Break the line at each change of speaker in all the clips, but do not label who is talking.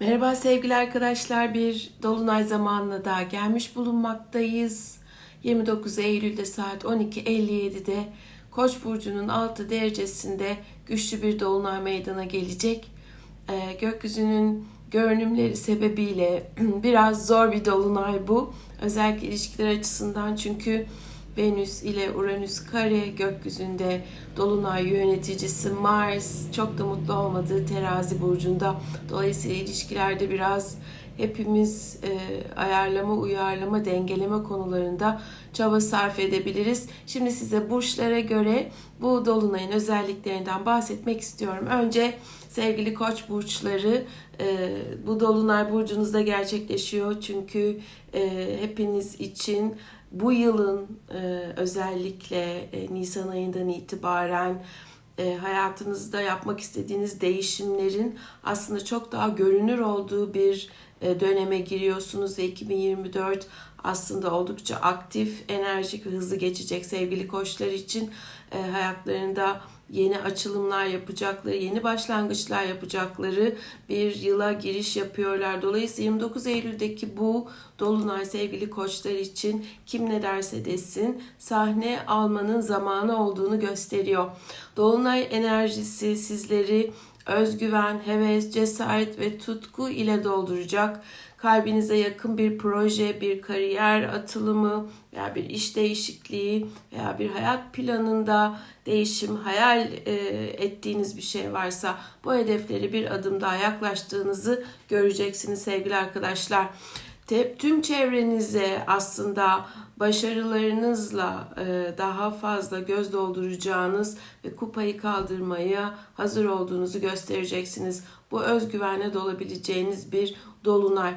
Merhaba sevgili arkadaşlar. Bir dolunay zamanına daha gelmiş bulunmaktayız. 29 Eylül'de saat 12.57'de Koç burcunun 6 derecesinde güçlü bir dolunay meydana gelecek. Ee, gökyüzünün görünümleri sebebiyle biraz zor bir dolunay bu. Özellikle ilişkiler açısından çünkü Venüs ile Uranüs kare gökyüzünde dolunay yöneticisi Mars çok da mutlu olmadığı terazi burcunda. Dolayısıyla ilişkilerde biraz hepimiz e, ayarlama, uyarlama, dengeleme konularında çaba sarf edebiliriz. Şimdi size burçlara göre bu dolunayın özelliklerinden bahsetmek istiyorum. Önce sevgili koç burçları e, bu dolunay burcunuzda gerçekleşiyor. Çünkü e, hepiniz için bu yılın e, özellikle e, Nisan ayından itibaren e, hayatınızda yapmak istediğiniz değişimlerin aslında çok daha görünür olduğu bir e, döneme giriyorsunuz. ve 2024 aslında oldukça aktif, enerjik ve hızlı geçecek sevgili koçlar için e, hayatlarında yeni açılımlar yapacakları, yeni başlangıçlar yapacakları bir yıla giriş yapıyorlar. Dolayısıyla 29 Eylül'deki bu dolunay sevgili koçlar için kim ne derse desin sahne almanın zamanı olduğunu gösteriyor. Dolunay enerjisi sizleri özgüven, heves, cesaret ve tutku ile dolduracak. Kalbinize yakın bir proje, bir kariyer atılımı veya bir iş değişikliği veya bir hayat planında değişim, hayal e, ettiğiniz bir şey varsa bu hedefleri bir adım daha yaklaştığınızı göreceksiniz sevgili arkadaşlar. Tüm çevrenize aslında başarılarınızla e, daha fazla göz dolduracağınız ve kupayı kaldırmaya hazır olduğunuzu göstereceksiniz. Bu özgüvenle dolabileceğiniz bir dolunay.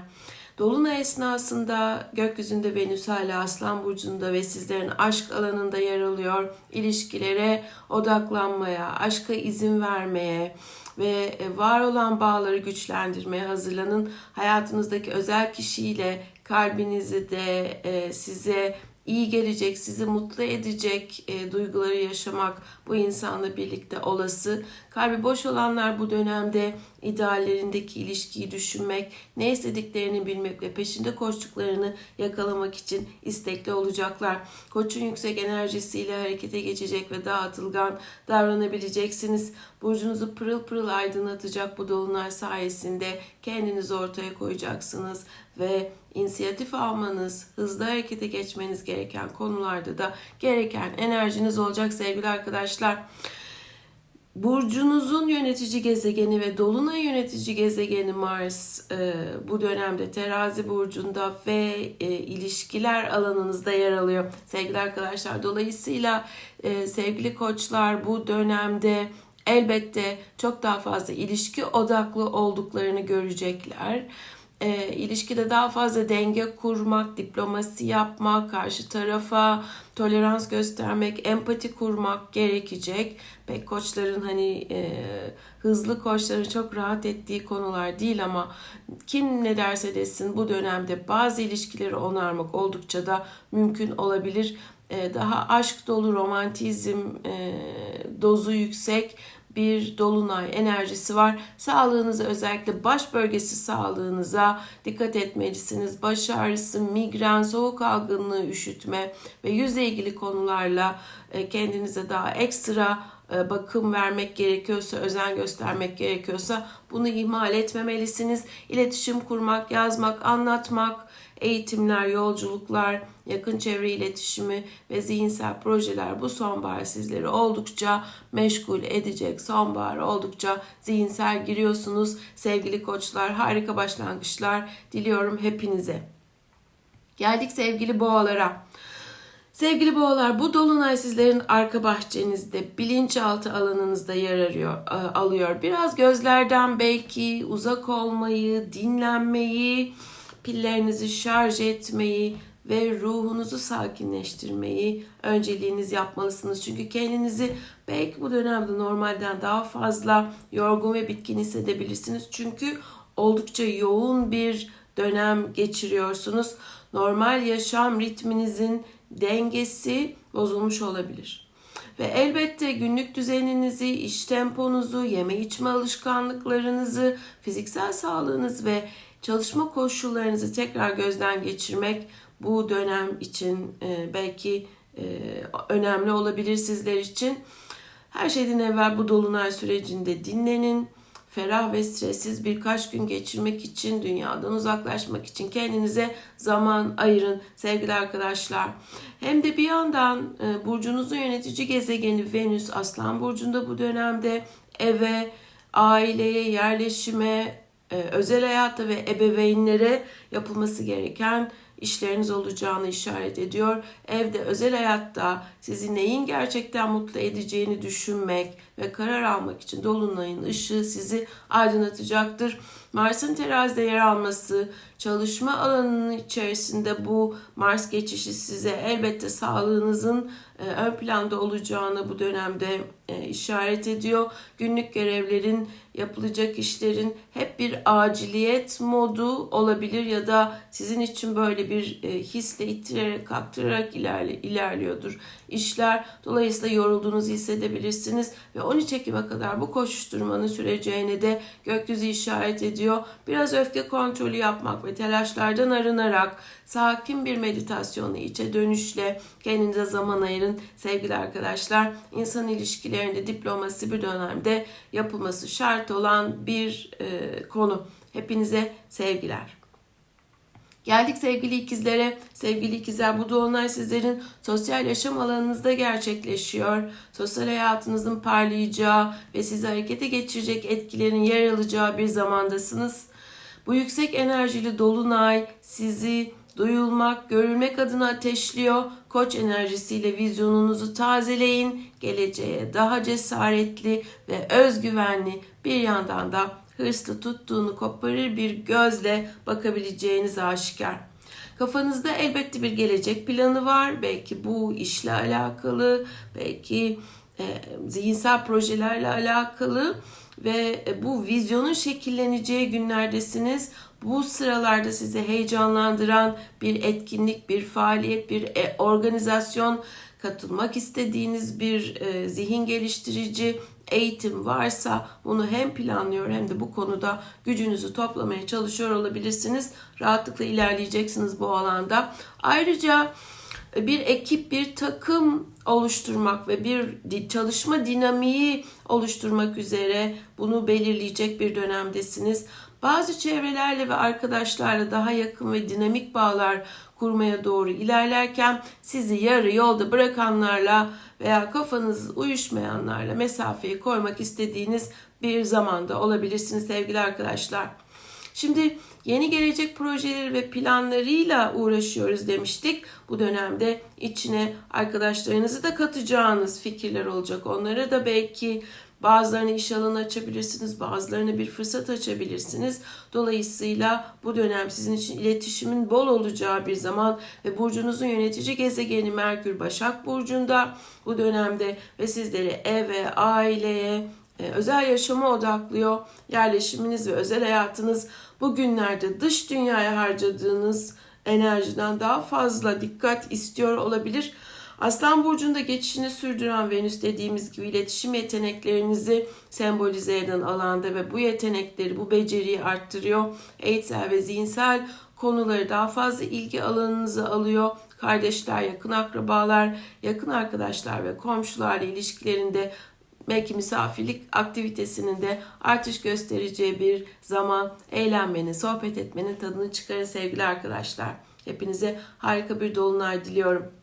Dolunay esnasında gökyüzünde Venüs hala Aslan Burcu'nda ve sizlerin aşk alanında yer alıyor. İlişkilere odaklanmaya, aşka izin vermeye ve var olan bağları güçlendirmeye hazırlanın. Hayatınızdaki özel kişiyle kalbinizi de e, size iyi gelecek, sizi mutlu edecek e, duyguları yaşamak bu insanla birlikte olası. Kalbi boş olanlar bu dönemde ideallerindeki ilişkiyi düşünmek, ne istediklerini bilmek ve peşinde koştuklarını yakalamak için istekli olacaklar. Koçun yüksek enerjisiyle harekete geçecek ve daha atılgan davranabileceksiniz. Burcunuzu pırıl pırıl aydınlatacak bu dolunay sayesinde kendinizi ortaya koyacaksınız ve inisiyatif almanız, hızlı harekete geçmeniz gereken konularda da gereken enerjiniz olacak sevgili arkadaşlar. Burcunuzun yönetici gezegeni ve dolunay yönetici gezegeni Mars e, bu dönemde terazi burcunda ve e, ilişkiler alanınızda yer alıyor sevgili arkadaşlar. Dolayısıyla e, sevgili koçlar bu dönemde elbette çok daha fazla ilişki odaklı olduklarını görecekler e, ilişkide daha fazla denge kurmak, diplomasi yapmak, karşı tarafa tolerans göstermek, empati kurmak gerekecek. Pek koçların hani e, hızlı koçların çok rahat ettiği konular değil ama kim ne derse desin bu dönemde bazı ilişkileri onarmak oldukça da mümkün olabilir. E, daha aşk dolu romantizm e, dozu yüksek bir dolunay enerjisi var. Sağlığınıza özellikle baş bölgesi sağlığınıza dikkat etmelisiniz. Baş ağrısı, migren, soğuk algınlığı, üşütme ve yüzle ilgili konularla e, kendinize daha ekstra e, bakım vermek gerekiyorsa, özen göstermek gerekiyorsa bunu ihmal etmemelisiniz. İletişim kurmak, yazmak, anlatmak, eğitimler, yolculuklar, yakın çevre iletişimi ve zihinsel projeler bu sonbahar sizleri oldukça meşgul edecek. Sonbahar oldukça zihinsel giriyorsunuz. Sevgili koçlar harika başlangıçlar diliyorum hepinize. Geldik sevgili boğalara. Sevgili boğalar bu dolunay sizlerin arka bahçenizde bilinçaltı alanınızda yer arıyor, alıyor. Biraz gözlerden belki uzak olmayı, dinlenmeyi, pillerinizi şarj etmeyi ve ruhunuzu sakinleştirmeyi önceliğiniz yapmalısınız. Çünkü kendinizi belki bu dönemde normalden daha fazla yorgun ve bitkin hissedebilirsiniz. Çünkü oldukça yoğun bir dönem geçiriyorsunuz. Normal yaşam ritminizin dengesi bozulmuş olabilir. Ve elbette günlük düzeninizi, iş temponuzu, yeme içme alışkanlıklarınızı, fiziksel sağlığınız ve çalışma koşullarınızı tekrar gözden geçirmek bu dönem için e, belki e, önemli olabilir sizler için. Her şeyden evvel bu dolunay sürecinde dinlenin. Ferah ve stressiz birkaç gün geçirmek için, dünyadan uzaklaşmak için kendinize zaman ayırın sevgili arkadaşlar. Hem de bir yandan e, burcunuzun yönetici gezegeni Venüs Aslan burcunda bu dönemde eve, aileye, yerleşime, e, özel hayata ve ebeveynlere yapılması gereken işleriniz olacağını işaret ediyor. Evde, özel hayatta sizi neyin gerçekten mutlu edeceğini düşünmek ve karar almak için dolunayın ışığı sizi aydınlatacaktır. Mars'ın terazide yer alması, çalışma alanının içerisinde bu Mars geçişi size elbette sağlığınızın e, ön planda olacağını bu dönemde e, işaret ediyor. Günlük görevlerin, yapılacak işlerin hep bir aciliyet modu olabilir ya da sizin için böyle bir e, hisle ittirerek, kaktırarak ilerli, ilerliyordur işler. Dolayısıyla yorulduğunuzu hissedebilirsiniz ve 13 Ekim'e kadar bu koşuşturmanın süreceğine de gökyüzü işaret ediyor. Biraz öfke kontrolü yapmak ve telaşlardan arınarak sakin bir meditasyonla içe dönüşle kendinize zaman ayırın sevgili arkadaşlar. İnsan ilişkilerinde diplomasi bir dönemde yapılması şart olan bir e, konu. Hepinize sevgiler. Geldik sevgili ikizlere. Sevgili ikizler bu dolunay sizlerin sosyal yaşam alanınızda gerçekleşiyor. Sosyal hayatınızın parlayacağı ve sizi harekete geçirecek etkilerin yer alacağı bir zamandasınız. Bu yüksek enerjili dolunay sizi duyulmak, görülmek adına ateşliyor. Koç enerjisiyle vizyonunuzu tazeleyin. Geleceğe daha cesaretli ve özgüvenli bir yandan da hırslı tuttuğunu koparır bir gözle bakabileceğiniz aşikar. Kafanızda elbette bir gelecek planı var. Belki bu işle alakalı, belki e, zihinsel projelerle alakalı ve bu vizyonun şekilleneceği günlerdesiniz. Bu sıralarda sizi heyecanlandıran bir etkinlik, bir faaliyet, bir e, organizasyon, katılmak istediğiniz bir e, zihin geliştirici eğitim varsa bunu hem planlıyor hem de bu konuda gücünüzü toplamaya çalışıyor olabilirsiniz. Rahatlıkla ilerleyeceksiniz bu alanda. Ayrıca bir ekip, bir takım oluşturmak ve bir çalışma dinamiği oluşturmak üzere bunu belirleyecek bir dönemdesiniz. Bazı çevrelerle ve arkadaşlarla daha yakın ve dinamik bağlar kurmaya doğru ilerlerken sizi yarı yolda bırakanlarla veya kafanız uyuşmayanlarla mesafeyi koymak istediğiniz bir zamanda olabilirsiniz sevgili arkadaşlar. Şimdi yeni gelecek projeleri ve planlarıyla uğraşıyoruz demiştik. Bu dönemde içine arkadaşlarınızı da katacağınız fikirler olacak. Onlara da belki Bazılarını iş alanı açabilirsiniz, bazılarını bir fırsat açabilirsiniz. Dolayısıyla bu dönem sizin için iletişimin bol olacağı bir zaman ve burcunuzun yönetici gezegeni Merkür Başak Burcu'nda bu dönemde ve sizleri eve, aileye, e, özel yaşama odaklıyor. Yerleşiminiz ve özel hayatınız bugünlerde dış dünyaya harcadığınız enerjiden daha fazla dikkat istiyor olabilir. Aslan burcunda geçişini sürdüren Venüs dediğimiz gibi iletişim yeteneklerinizi sembolize eden alanda ve bu yetenekleri, bu beceriyi arttırıyor. Eğitsel ve zihinsel konuları daha fazla ilgi alanınıza alıyor. Kardeşler, yakın akrabalar, yakın arkadaşlar ve komşularla ilişkilerinde belki misafirlik aktivitesinin de artış göstereceği bir zaman eğlenmenin, sohbet etmenin tadını çıkarın sevgili arkadaşlar. Hepinize harika bir dolunay diliyorum.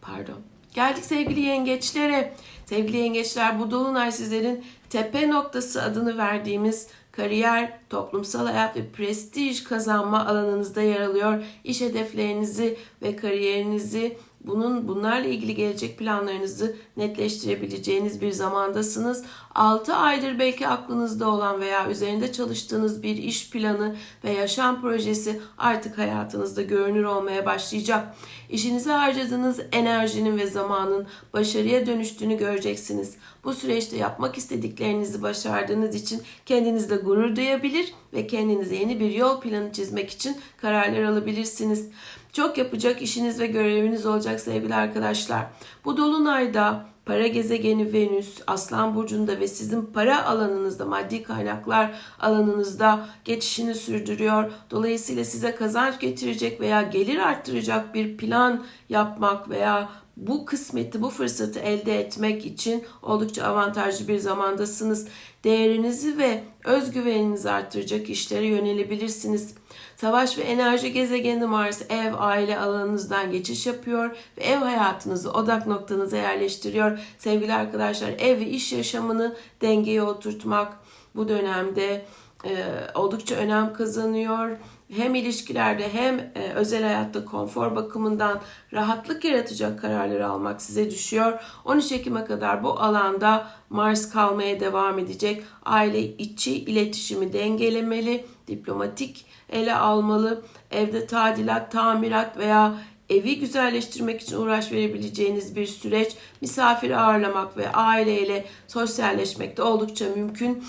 Pardon. Geldik sevgili yengeçlere. Sevgili yengeçler bu dolunay sizlerin tepe noktası adını verdiğimiz kariyer, toplumsal hayat ve prestij kazanma alanınızda yer alıyor. İş hedeflerinizi ve kariyerinizi bunun bunlarla ilgili gelecek planlarınızı netleştirebileceğiniz bir zamandasınız. 6 aydır belki aklınızda olan veya üzerinde çalıştığınız bir iş planı ve yaşam projesi artık hayatınızda görünür olmaya başlayacak. İşinize harcadığınız enerjinin ve zamanın başarıya dönüştüğünü göreceksiniz. Bu süreçte yapmak istediklerinizi başardığınız için kendinizle gurur duyabilir ve kendinize yeni bir yol planı çizmek için kararlar alabilirsiniz. Çok yapacak işiniz ve göreviniz olacak sevgili arkadaşlar. Bu dolunayda para gezegeni Venüs Aslan burcunda ve sizin para alanınızda, maddi kaynaklar alanınızda geçişini sürdürüyor. Dolayısıyla size kazanç getirecek veya gelir arttıracak bir plan yapmak veya bu kısmeti, bu fırsatı elde etmek için oldukça avantajlı bir zamandasınız. Değerinizi ve özgüveninizi arttıracak işlere yönelebilirsiniz. Savaş ve enerji gezegeni Mars ev aile alanınızdan geçiş yapıyor ve ev hayatınızı odak noktanıza yerleştiriyor. Sevgili arkadaşlar ev ve iş yaşamını dengeye oturtmak bu dönemde e, oldukça önem kazanıyor. Hem ilişkilerde hem e, özel hayatta konfor bakımından rahatlık yaratacak kararları almak size düşüyor. 13 Ekim'e kadar bu alanda Mars kalmaya devam edecek. Aile içi iletişimi dengelemeli, diplomatik ele almalı. Evde tadilat, tamirat veya evi güzelleştirmek için uğraş verebileceğiniz bir süreç. Misafir ağırlamak ve aileyle sosyalleşmek de oldukça mümkün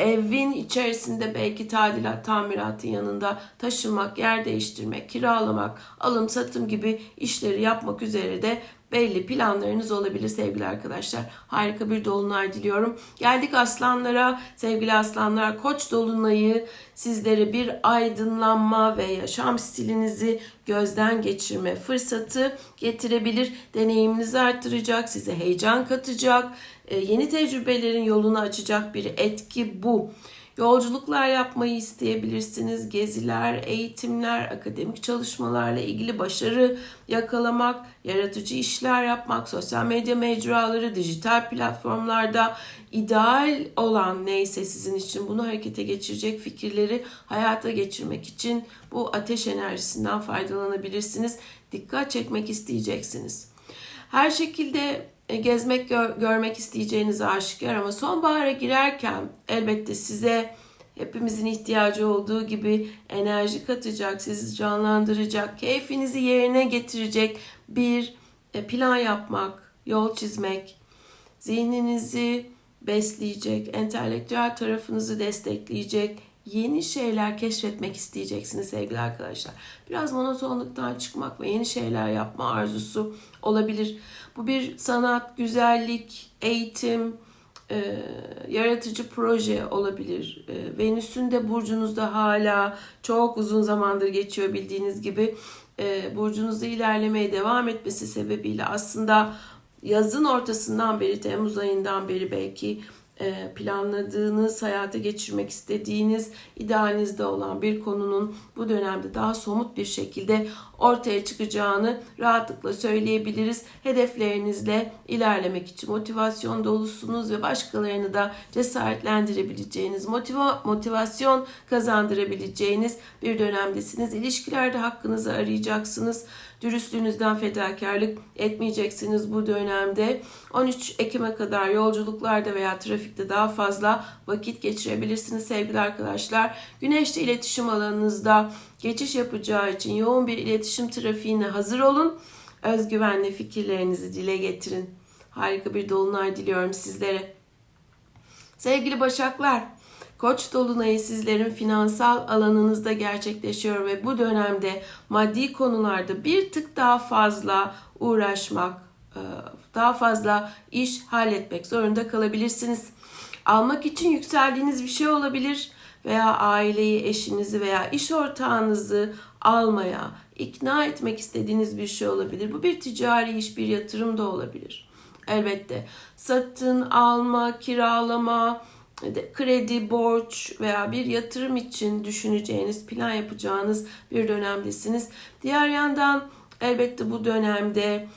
evin içerisinde belki tadilat, tamiratın yanında taşımak, yer değiştirmek, kiralamak, alım satım gibi işleri yapmak üzere de belli planlarınız olabilir sevgili arkadaşlar. Harika bir dolunay diliyorum. Geldik aslanlara. Sevgili aslanlar koç dolunayı sizlere bir aydınlanma ve yaşam stilinizi gözden geçirme fırsatı getirebilir. Deneyiminizi arttıracak, size heyecan katacak, yeni tecrübelerin yolunu açacak bir etki bu. Yolculuklar yapmayı isteyebilirsiniz. Geziler, eğitimler, akademik çalışmalarla ilgili başarı yakalamak, yaratıcı işler yapmak, sosyal medya mecraları, dijital platformlarda ideal olan neyse sizin için bunu harekete geçirecek fikirleri hayata geçirmek için bu ateş enerjisinden faydalanabilirsiniz. Dikkat çekmek isteyeceksiniz. Her şekilde e, gezmek, gör, görmek isteyeceğiniz aşikar ama sonbahara girerken elbette size hepimizin ihtiyacı olduğu gibi enerji katacak, sizi canlandıracak, keyfinizi yerine getirecek bir e, plan yapmak, yol çizmek, zihninizi besleyecek, entelektüel tarafınızı destekleyecek, yeni şeyler keşfetmek isteyeceksiniz sevgili arkadaşlar. Biraz monotonluktan çıkmak ve yeni şeyler yapma arzusu olabilir. Bu bir sanat, güzellik, eğitim, e, yaratıcı proje olabilir. E, Venüs'ün de burcunuzda hala çok uzun zamandır geçiyor bildiğiniz gibi. E, burcunuzda ilerlemeye devam etmesi sebebiyle aslında yazın ortasından beri, Temmuz ayından beri belki planladığınız, hayata geçirmek istediğiniz, idealinizde olan bir konunun bu dönemde daha somut bir şekilde ortaya çıkacağını rahatlıkla söyleyebiliriz. Hedeflerinizle ilerlemek için motivasyon dolusunuz ve başkalarını da cesaretlendirebileceğiniz, motiva motivasyon kazandırabileceğiniz bir dönemdesiniz. İlişkilerde hakkınızı arayacaksınız. Dürüstlüğünüzden fedakarlık etmeyeceksiniz bu dönemde. 13 Ekim'e kadar yolculuklarda veya trafikte daha fazla vakit geçirebilirsiniz sevgili arkadaşlar. Güneşli iletişim alanınızda geçiş yapacağı için yoğun bir iletişim trafiğine hazır olun. Özgüvenli fikirlerinizi dile getirin. Harika bir dolunay diliyorum sizlere. Sevgili Başaklar, Koç dolunayı sizlerin finansal alanınızda gerçekleşiyor ve bu dönemde maddi konularda bir tık daha fazla uğraşmak, e, daha fazla iş halletmek zorunda kalabilirsiniz. Almak için yükseldiğiniz bir şey olabilir veya aileyi, eşinizi veya iş ortağınızı almaya, ikna etmek istediğiniz bir şey olabilir. Bu bir ticari iş, bir yatırım da olabilir. Elbette satın alma, kiralama, kredi, borç veya bir yatırım için düşüneceğiniz, plan yapacağınız bir dönemdesiniz. Diğer yandan elbette bu dönemde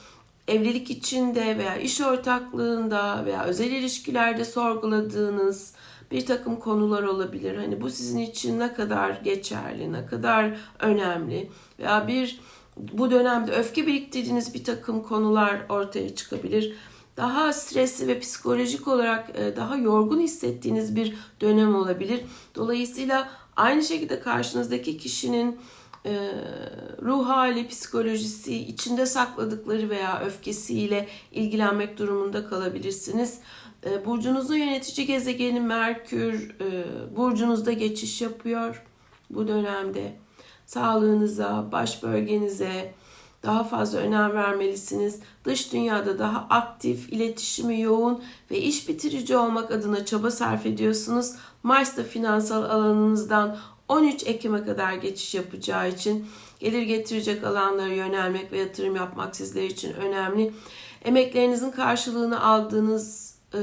evlilik içinde veya iş ortaklığında veya özel ilişkilerde sorguladığınız bir takım konular olabilir. Hani bu sizin için ne kadar geçerli, ne kadar önemli veya bir bu dönemde öfke biriktirdiğiniz bir takım konular ortaya çıkabilir daha stresli ve psikolojik olarak e, daha yorgun hissettiğiniz bir dönem olabilir. Dolayısıyla aynı şekilde karşınızdaki kişinin e, ruh hali, psikolojisi, içinde sakladıkları veya öfkesiyle ilgilenmek durumunda kalabilirsiniz. E, burcunuzun yönetici gezegeni Merkür burcunuzda geçiş yapıyor bu dönemde. Sağlığınıza, baş bölgenize daha fazla önem vermelisiniz. Dış dünyada daha aktif, iletişimi yoğun ve iş bitirici olmak adına çaba sarf ediyorsunuz. Mars finansal alanınızdan 13 Ekim'e kadar geçiş yapacağı için gelir getirecek alanlara yönelmek ve yatırım yapmak sizler için önemli. Emeklerinizin karşılığını aldığınız e,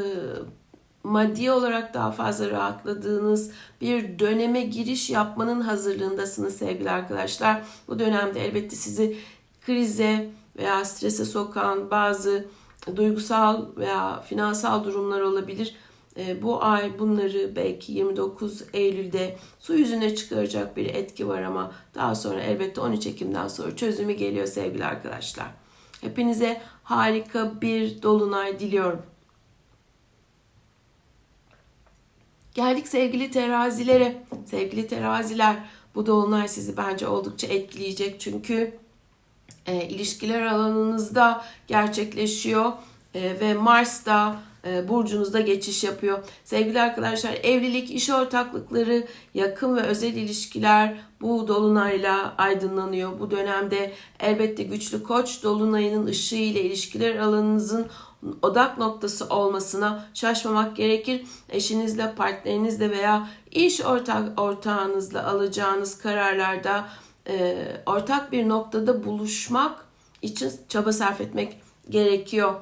maddi olarak daha fazla rahatladığınız bir döneme giriş yapmanın hazırlığındasınız sevgili arkadaşlar. Bu dönemde elbette sizi krize veya strese sokan bazı duygusal veya finansal durumlar olabilir. E, bu ay bunları belki 29 Eylül'de su yüzüne çıkaracak bir etki var ama daha sonra elbette 13 Ekim'den sonra çözümü geliyor sevgili arkadaşlar. Hepinize harika bir dolunay diliyorum. Geldik sevgili terazilere. Sevgili teraziler bu dolunay sizi bence oldukça etkileyecek çünkü e, ilişkiler alanınızda gerçekleşiyor e, ve Mars da e, burcunuzda geçiş yapıyor. Sevgili arkadaşlar evlilik, iş ortaklıkları, yakın ve özel ilişkiler bu dolunayla aydınlanıyor. Bu dönemde elbette güçlü koç dolunayının ışığı ile ilişkiler alanınızın odak noktası olmasına şaşmamak gerekir. Eşinizle, partnerinizle veya iş ortak ortağınızla alacağınız kararlarda e, ortak bir noktada buluşmak için çaba sarf etmek gerekiyor.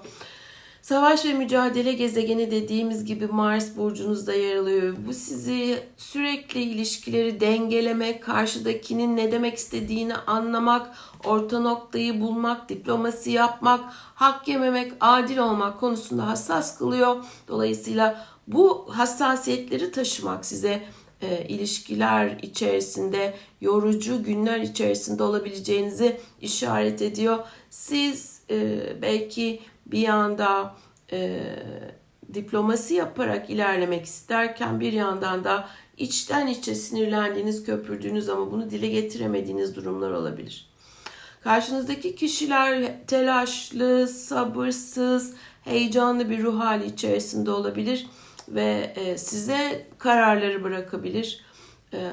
Savaş ve mücadele gezegeni dediğimiz gibi Mars burcunuzda yer alıyor. Bu sizi sürekli ilişkileri dengelemek, karşıdakinin ne demek istediğini anlamak, orta noktayı bulmak, diplomasi yapmak, hak yememek, adil olmak konusunda hassas kılıyor. Dolayısıyla bu hassasiyetleri taşımak size e, ilişkiler içerisinde yorucu günler içerisinde olabileceğinizi işaret ediyor. Siz e, belki bir yanda e, diplomasi yaparak ilerlemek isterken bir yandan da içten içe sinirlendiğiniz, köpürdüğünüz ama bunu dile getiremediğiniz durumlar olabilir. Karşınızdaki kişiler telaşlı, sabırsız, heyecanlı bir ruh hali içerisinde olabilir ve e, size kararları bırakabilir. E,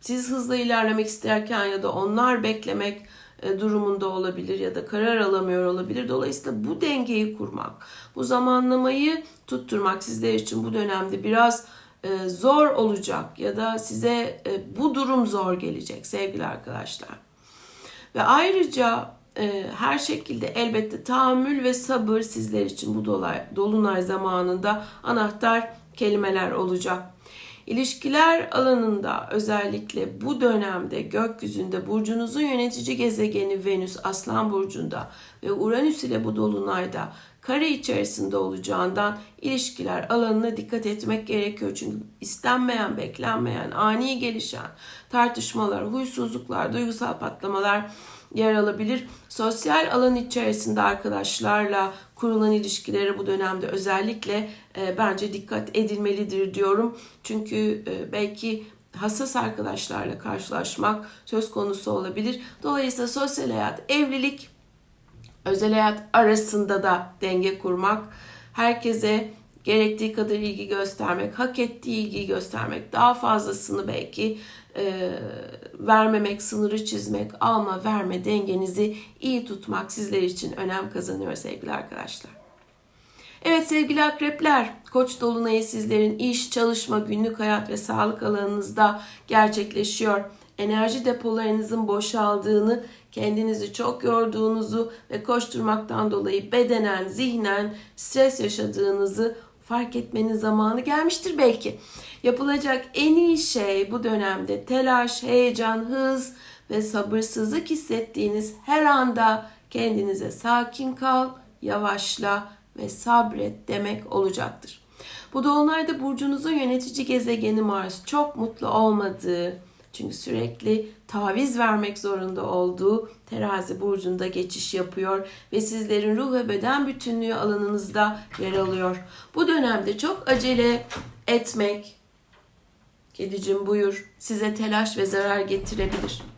siz hızla ilerlemek isterken ya da onlar beklemek e, durumunda olabilir ya da karar alamıyor olabilir. Dolayısıyla bu dengeyi kurmak, bu zamanlamayı tutturmak sizler için bu dönemde biraz zor olacak ya da size bu durum zor gelecek sevgili arkadaşlar. Ve ayrıca her şekilde elbette tahammül ve sabır sizler için bu dolay, dolunay zamanında anahtar kelimeler olacak. İlişkiler alanında özellikle bu dönemde gökyüzünde burcunuzun yönetici gezegeni Venüs Aslan burcunda ve Uranüs ile bu dolunayda kare içerisinde olacağından ilişkiler alanına dikkat etmek gerekiyor. Çünkü istenmeyen, beklenmeyen, ani gelişen tartışmalar, huysuzluklar, duygusal patlamalar yer alabilir. Sosyal alan içerisinde arkadaşlarla kurulan ilişkilere bu dönemde özellikle e, bence dikkat edilmelidir diyorum. Çünkü e, belki hassas arkadaşlarla karşılaşmak söz konusu olabilir. Dolayısıyla sosyal hayat, evlilik, özel hayat arasında da denge kurmak, herkese gerektiği kadar ilgi göstermek, hak ettiği ilgiyi göstermek, daha fazlasını belki e, vermemek, sınırı çizmek, alma verme dengenizi iyi tutmak sizler için önem kazanıyor sevgili arkadaşlar. Evet sevgili akrepler, Koç dolunayı sizlerin iş, çalışma, günlük hayat ve sağlık alanınızda gerçekleşiyor. Enerji depolarınızın boşaldığını, kendinizi çok yorduğunuzu ve koşturmaktan dolayı bedenen, zihnen stres yaşadığınızı fark etmenin zamanı gelmiştir belki. Yapılacak en iyi şey bu dönemde telaş, heyecan, hız ve sabırsızlık hissettiğiniz her anda kendinize sakin kal, yavaşla ve sabret demek olacaktır. Bu dolunayda burcunuzun yönetici gezegeni Mars çok mutlu olmadığı, çünkü sürekli taviz vermek zorunda olduğu terazi burcunda geçiş yapıyor ve sizlerin ruh ve beden bütünlüğü alanınızda yer alıyor. Bu dönemde çok acele etmek, kedicim buyur, size telaş ve zarar getirebilir.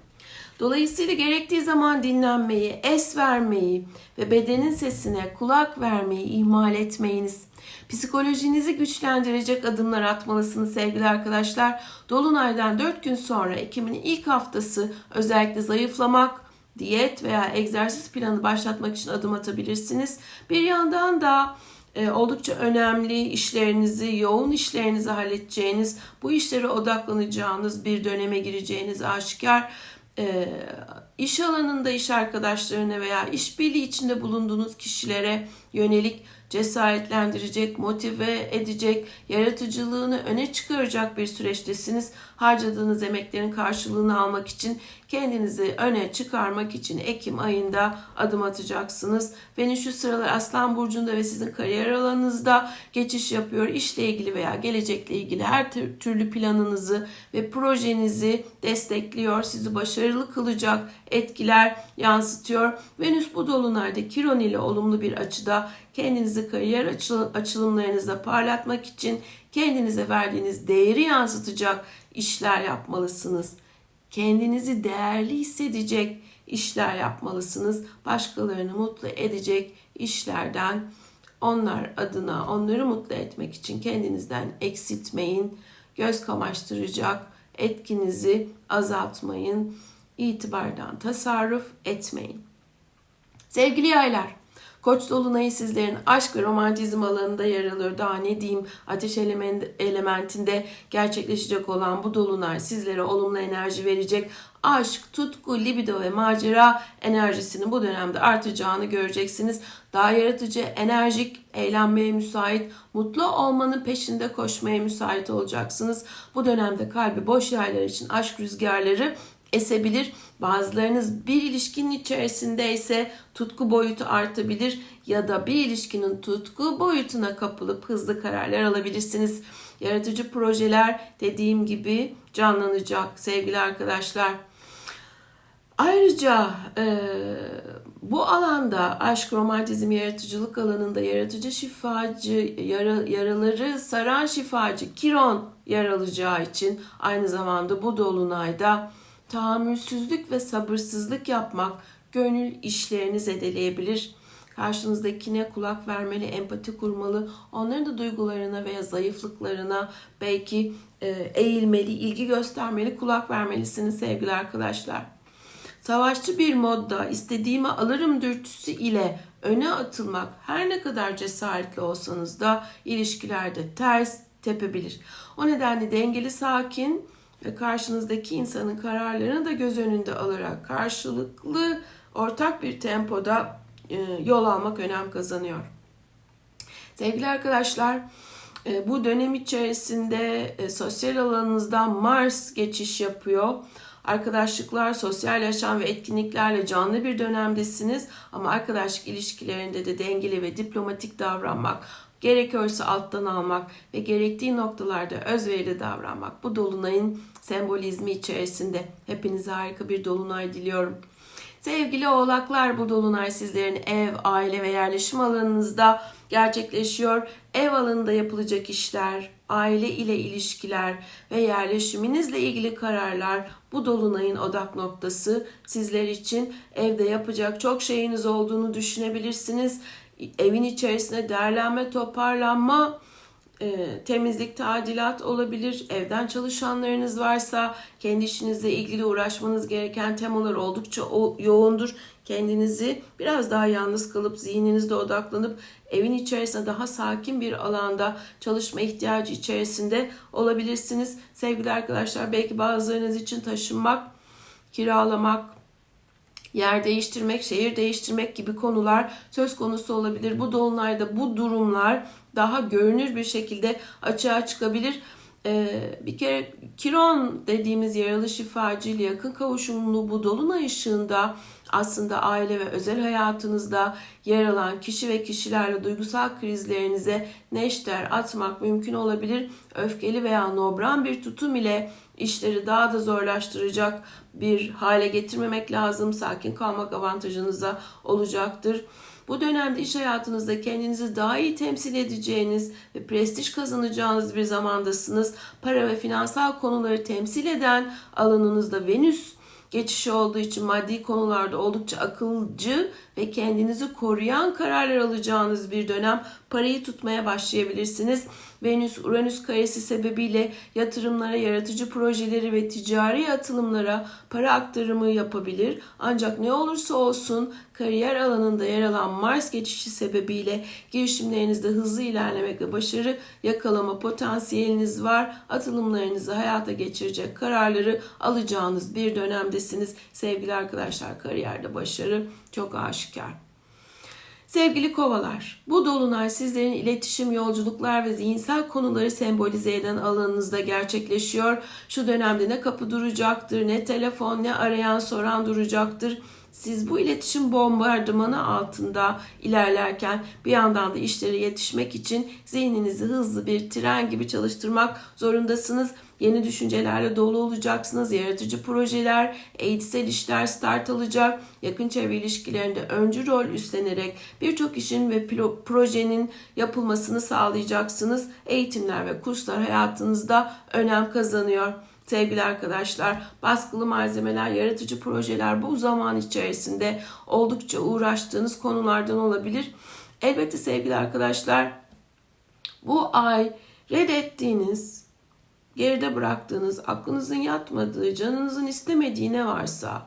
Dolayısıyla gerektiği zaman dinlenmeyi, es vermeyi ve bedenin sesine kulak vermeyi ihmal etmeyiniz. Psikolojinizi güçlendirecek adımlar atmalısınız sevgili arkadaşlar. Dolunaydan 4 gün sonra Ekim'in ilk haftası özellikle zayıflamak, diyet veya egzersiz planı başlatmak için adım atabilirsiniz. Bir yandan da e, oldukça önemli işlerinizi, yoğun işlerinizi halledeceğiniz, bu işlere odaklanacağınız bir döneme gireceğiniz aşikar. E, iş alanında iş arkadaşlarına veya işbirliği içinde bulunduğunuz kişilere yönelik cesaretlendirecek, motive edecek, yaratıcılığını öne çıkaracak bir süreçtesiniz. Harcadığınız emeklerin karşılığını almak için kendinizi öne çıkarmak için Ekim ayında adım atacaksınız. Venüs şu sıralar Aslan Burcu'nda ve sizin kariyer alanınızda geçiş yapıyor. İşle ilgili veya gelecekle ilgili her türlü planınızı ve projenizi destekliyor. Sizi başarılı kılacak etkiler yansıtıyor. Venüs bu dolunayda Kiron ile olumlu bir açıda kendinizi kariyer açılımlarınızda parlatmak için kendinize verdiğiniz değeri yansıtacak işler yapmalısınız. Kendinizi değerli hissedecek işler yapmalısınız. Başkalarını mutlu edecek işlerden onlar adına onları mutlu etmek için kendinizden eksiltmeyin. Göz kamaştıracak etkinizi azaltmayın. İtibardan tasarruf etmeyin. Sevgili yaylar, Koç dolunayı sizlerin aşk ve romantizm alanında yer alır. Daha ne diyeyim ateş elementinde gerçekleşecek olan bu dolunay sizlere olumlu enerji verecek. Aşk, tutku, libido ve macera enerjisinin bu dönemde artacağını göreceksiniz. Daha yaratıcı, enerjik, eğlenmeye müsait, mutlu olmanın peşinde koşmaya müsait olacaksınız. Bu dönemde kalbi boş yerler için aşk rüzgarları esebilir. Bazılarınız bir ilişkinin içerisinde ise tutku boyutu artabilir ya da bir ilişkinin tutku boyutuna kapılıp hızlı kararlar alabilirsiniz. Yaratıcı projeler dediğim gibi canlanacak sevgili arkadaşlar. Ayrıca e, bu alanda aşk, romantizm, yaratıcılık alanında yaratıcı şifacı, yara, yaraları saran şifacı Kiron yer alacağı için aynı zamanda bu dolunayda tahammülsüzlük ve sabırsızlık yapmak gönül işlerini zedeleyebilir. Karşınızdakine kulak vermeli, empati kurmalı, onların da duygularına veya zayıflıklarına belki e, eğilmeli, ilgi göstermeli, kulak vermelisiniz sevgili arkadaşlar. Savaşçı bir modda istediğimi alırım dürtüsü ile öne atılmak her ne kadar cesaretli olsanız da ilişkilerde ters tepebilir. O nedenle dengeli, sakin, ve karşınızdaki insanın kararlarını da göz önünde alarak karşılıklı ortak bir tempoda e, yol almak önem kazanıyor. Sevgili arkadaşlar, e, bu dönem içerisinde e, sosyal alanınızdan Mars geçiş yapıyor. Arkadaşlıklar, sosyal yaşam ve etkinliklerle canlı bir dönemdesiniz ama arkadaşlık ilişkilerinde de dengeli ve diplomatik davranmak, gerekiyorsa alttan almak ve gerektiği noktalarda özverili davranmak bu dolunayın sembolizmi içerisinde. Hepinize harika bir dolunay diliyorum. Sevgili oğlaklar bu dolunay sizlerin ev, aile ve yerleşim alanınızda gerçekleşiyor. Ev alanında yapılacak işler, aile ile ilişkiler ve yerleşiminizle ilgili kararlar bu dolunayın odak noktası. Sizler için evde yapacak çok şeyiniz olduğunu düşünebilirsiniz evin içerisinde derlenme, toparlanma, e, temizlik, tadilat olabilir. Evden çalışanlarınız varsa kendi işinizle ilgili uğraşmanız gereken temalar oldukça yoğundur. Kendinizi biraz daha yalnız kalıp zihninizde odaklanıp evin içerisinde daha sakin bir alanda çalışma ihtiyacı içerisinde olabilirsiniz. Sevgili arkadaşlar belki bazılarınız için taşınmak, kiralamak, yer değiştirmek, şehir değiştirmek gibi konular söz konusu olabilir. Bu dolunayda bu durumlar daha görünür bir şekilde açığa çıkabilir. Ee, bir kere Kiron dediğimiz yaralı şifacı ile yakın kavuşumlu bu dolunay ışığında aslında aile ve özel hayatınızda yer alan kişi ve kişilerle duygusal krizlerinize neşter atmak mümkün olabilir. Öfkeli veya nobran bir tutum ile işleri daha da zorlaştıracak bir hale getirmemek lazım. Sakin kalmak avantajınıza olacaktır. Bu dönemde iş hayatınızda kendinizi daha iyi temsil edeceğiniz ve prestij kazanacağınız bir zamandasınız. Para ve finansal konuları temsil eden alanınızda Venüs geçişi olduğu için maddi konularda oldukça akılcı ve kendinizi koruyan kararlar alacağınız bir dönem. Parayı tutmaya başlayabilirsiniz. Venüs Uranüs karesi sebebiyle yatırımlara, yaratıcı projeleri ve ticari atılımlara para aktarımı yapabilir. Ancak ne olursa olsun kariyer alanında yer alan Mars geçişi sebebiyle girişimlerinizde hızlı ilerlemek ve başarı yakalama potansiyeliniz var. Atılımlarınızı hayata geçirecek kararları alacağınız bir dönemdesiniz. Sevgili arkadaşlar kariyerde başarı çok aşikar. Sevgili kovalar, bu dolunay sizlerin iletişim, yolculuklar ve zihinsel konuları sembolize eden alanınızda gerçekleşiyor. Şu dönemde ne kapı duracaktır, ne telefon, ne arayan soran duracaktır. Siz bu iletişim bombardımanı altında ilerlerken bir yandan da işlere yetişmek için zihninizi hızlı bir tren gibi çalıştırmak zorundasınız. Yeni düşüncelerle dolu olacaksınız. Yaratıcı projeler, eğitsel işler start alacak. Yakın çevre ilişkilerinde öncü rol üstlenerek birçok işin ve projenin yapılmasını sağlayacaksınız. Eğitimler ve kurslar hayatınızda önem kazanıyor. Sevgili arkadaşlar, baskılı malzemeler, yaratıcı projeler bu zaman içerisinde oldukça uğraştığınız konulardan olabilir. Elbette sevgili arkadaşlar, bu ay reddettiğiniz, geride bıraktığınız, aklınızın yatmadığı, canınızın istemediği ne varsa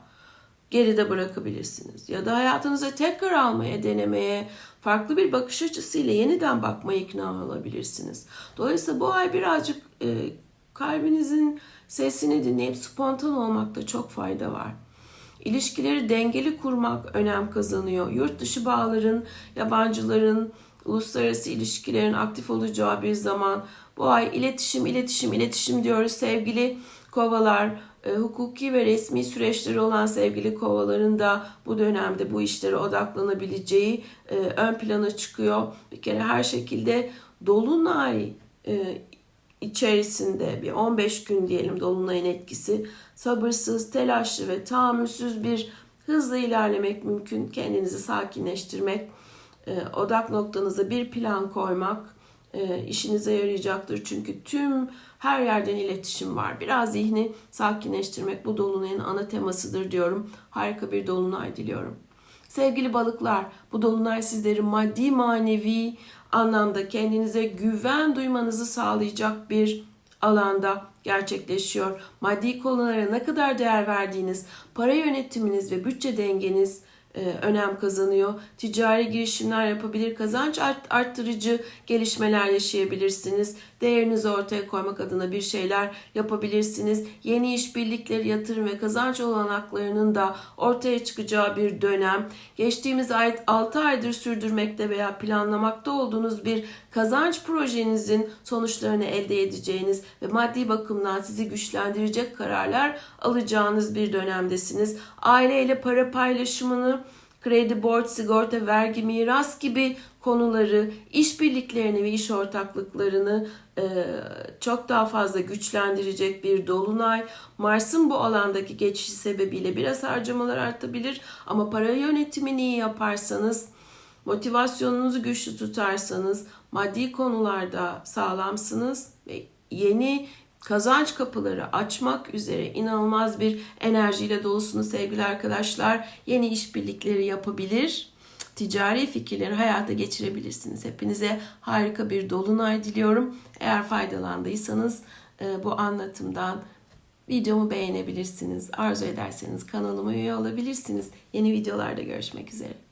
geride bırakabilirsiniz. Ya da hayatınıza tekrar almaya, denemeye, farklı bir bakış açısıyla yeniden bakmaya ikna olabilirsiniz. Dolayısıyla bu ay birazcık e, kalbinizin sesini dinleyip spontan olmakta çok fayda var. İlişkileri dengeli kurmak önem kazanıyor. Yurt dışı bağların, yabancıların, uluslararası ilişkilerin aktif olacağı bir zaman. Bu ay iletişim, iletişim, iletişim diyoruz sevgili kovalar. E, hukuki ve resmi süreçleri olan sevgili kovaların da bu dönemde bu işlere odaklanabileceği e, ön plana çıkıyor. Bir kere her şekilde dolunay e, içerisinde bir 15 gün diyelim dolunayın etkisi sabırsız, telaşlı ve tahammülsüz bir hızla ilerlemek mümkün. Kendinizi sakinleştirmek, e, odak noktanıza bir plan koymak e, işinize yarayacaktır. Çünkü tüm her yerden iletişim var. Biraz zihni sakinleştirmek bu dolunayın ana temasıdır diyorum. Harika bir dolunay diliyorum. Sevgili balıklar, bu dolunay sizleri maddi manevi anlamda kendinize güven duymanızı sağlayacak bir alanda gerçekleşiyor. Maddi konulara ne kadar değer verdiğiniz, para yönetiminiz ve bütçe dengeniz önem kazanıyor. Ticari girişimler yapabilir, kazanç art, arttırıcı gelişmeler yaşayabilirsiniz. Değerinizi ortaya koymak adına bir şeyler yapabilirsiniz. Yeni işbirlikleri, yatırım ve kazanç olanaklarının da ortaya çıkacağı bir dönem. Geçtiğimiz ay 6 aydır sürdürmekte veya planlamakta olduğunuz bir kazanç projenizin sonuçlarını elde edeceğiniz ve maddi bakımdan sizi güçlendirecek kararlar alacağınız bir dönemdesiniz. Aileyle para paylaşımını kredi, borç, sigorta, vergi, miras gibi konuları, işbirliklerini ve iş ortaklıklarını e, çok daha fazla güçlendirecek bir dolunay. Mars'ın bu alandaki geçişi sebebiyle biraz harcamalar artabilir ama para yönetimini iyi yaparsanız, motivasyonunuzu güçlü tutarsanız, maddi konularda sağlamsınız ve yeni kazanç kapıları açmak üzere inanılmaz bir enerjiyle dolusunuz sevgili arkadaşlar. Yeni işbirlikleri yapabilir, ticari fikirleri hayata geçirebilirsiniz. Hepinize harika bir dolunay diliyorum. Eğer faydalandıysanız e, bu anlatımdan videomu beğenebilirsiniz. Arzu ederseniz kanalıma üye olabilirsiniz. Yeni videolarda görüşmek üzere.